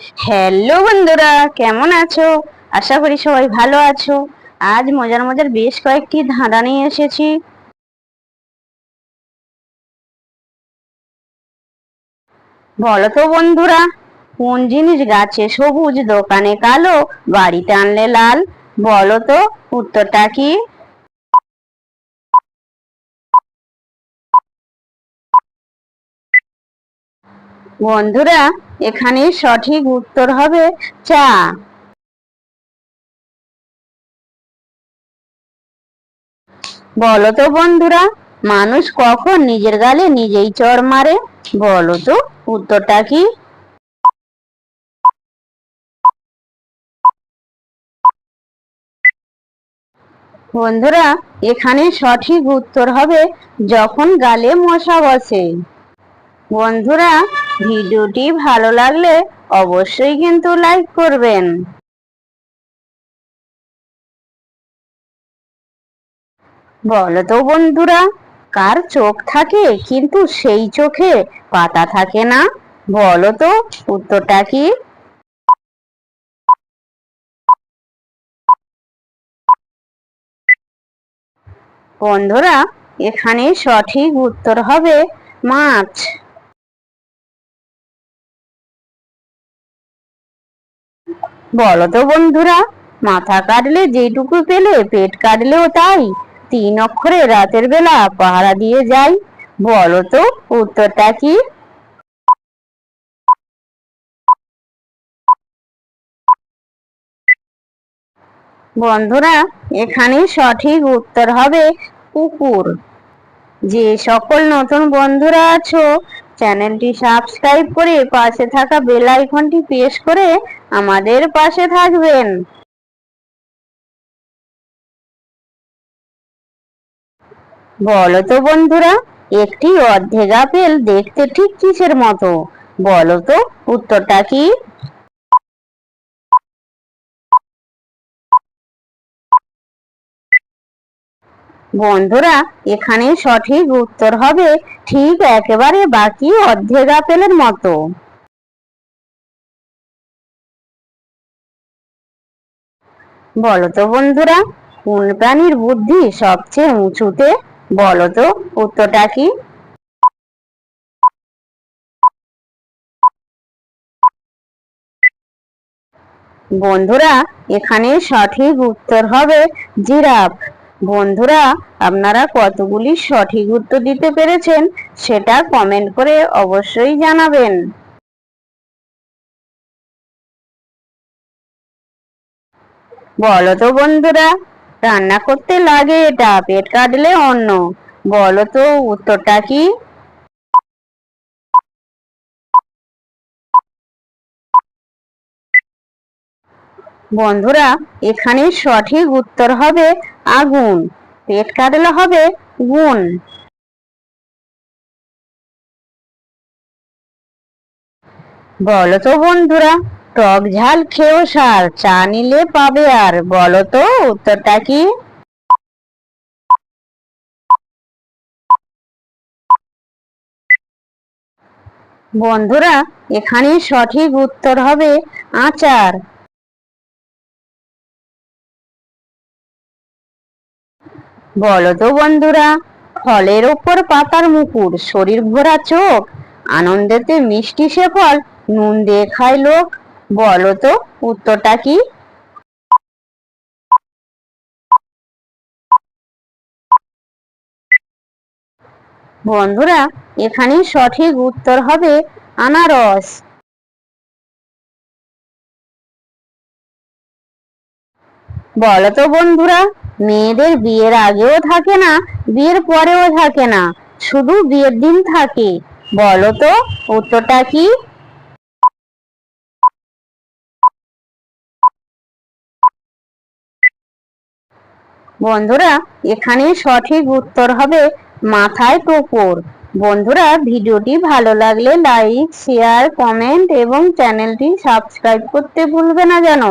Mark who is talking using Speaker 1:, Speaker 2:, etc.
Speaker 1: Hello বন্ধুরা, কেমন আছো? আশা করি সবাই ভালো আছো। আজ মজার মজার বেশ কয়েকটি ধাঁধা নিয়ে এসেছি। বলো তো বন্ধুরা, কোন জিনিস গাছে সবুজ, দোকানে কালো, বাড়িতে আনলে লাল? বলো তো, উত্তরটা কি? বন্ধুরা এখানে সঠিক উত্তর হবে চা। বলতো বন্ধুরা, মানুষ কখন নিজের গালে নিজেই চড় মারে? বলতো উত্তরটা কি? বন্ধুরা, এখানে সঠিক উত্তর হবে যখন গালে মশা বসে। বন্ধুরা, ভিডিওটি ভালো লাগলে অবশ্যই কিন্তু লাইক করবেন। বলো তো বন্ধুরা, কার চোখ থাকে কিন্তু সেই চোখে পাতা থাকে না? বলো তো, উত্তরটা কি? বন্ধুরা, এখানে সঠিক উত্তর হবে মাছ। বলো তো বন্ধুরা, মাথা কাটলে যেটুকু পেলে পেট কাটলেও তাই। তিন অক্ষরে রাতের বেলা পাহারা দিয়ে যাই। বলো তো উত্তরটা কি? বন্ধুরা এখানে সঠিক উত্তর হবে কুকুর। যে সকল নতুন বন্ধুরা আছো চ্যানেলটি সাবস্ক্রাইব করে পাশে থাকা বেল আইকনটি প্রেস করে আমাদের পাশে থাকবেন। বলো তো বন্ধুরা, একটি অর্ধেক আপেল দেখতে ঠিক কিসের মতো? বলো তো উত্তরটা কি? বন্ধুরা এখানে সঠিক উত্তর হবে ঠিক একেবারে বাকি অর্ধেক আপেলের মতো। বলো তো বন্ধুরা, কোন প্রাণীর বুদ্ধি সবচেয়ে উঁচুতে? বলতো, উত্তরটা কি? বন্ধুরা, এখানে সঠিক উত্তর হবে জিরাফ। বন্ধুরা, আপনারা কতগুলি সঠিক উত্তর দিতে পেরেছেন সেটা কমেন্ট করে অবশ্যই জানাবেন। বলো তো বন্ধুরা, রান্না করতে লাগে এটা, পেট কাটলে অন্য। বলো তো উত্তরটা কি? বন্ধুরা এখানে সঠিক উত্তর হবে আগুন। পেট কাটলে হবে গুণ। বলো তো বন্ধুরা, টক ঝাল খেয়েও সার, চা নিলে পাবে আর। বলো তো উত্তরটা কি? বন্ধুরা এখানে সঠিক উত্তর হবে আচার। বলো তো বন্ধুরা, ফলের ওপর পাতার মুকুর শরীর ভরা চোখ, আনন্দেতে মিষ্টি সে ফল, নুন দিয়ে খায় লোক। বলো তো উত্তরটা কি? বন্ধুরা এখানে সঠিক উত্তর হবে আনারস। বলো তো বন্ধুরা মেয়েদের বিয়ের আগেও থাকে না, বিয়ের পরেও থাকে না, শুধু বিয়ের দিন থাকে। বলো তো, উত্তরটা কি? বন্ধুরা এখানে সঠিক উত্তর হবে মাথায় টোপর। বন্ধুরা, ভিডিওটি ভালো লাগলে লাইক, শেয়ার, কমেন্ট এবং চ্যানেলটি সাবস্ক্রাইব করতে ভুলবে না যেন।